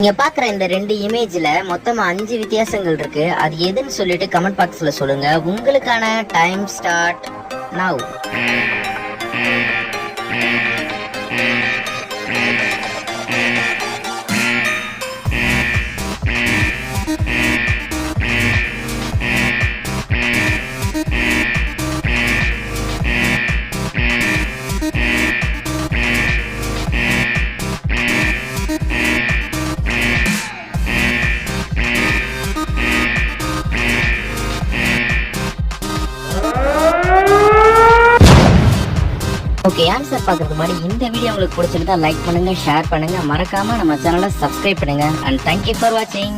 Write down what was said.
நீங்க பாக்குற இந்த ரெண்டு இமேஜ்ல மொத்தமா அஞ்சு வித்தியாசங்கள் இருக்கு. அது எதுன்னு சொல்லிட்டு கமெண்ட் பாக்ஸ்ல சொல்லுங்க. உங்களுக்கான time start now okay answer பார்க்கறதுக்கு முன்னாடி இந்த வீடியோ உங்களுக்கு பிடிச்சிருந்தா லைக் பண்ணுங்க ஷேர் பண்ணுங்க. மறக்காம நம்ம சேனலை சப்ஸ்கிரைப் பண்ணுங்க. அண்ட் தேங்க்யூ ஃபார் வாட்சிங்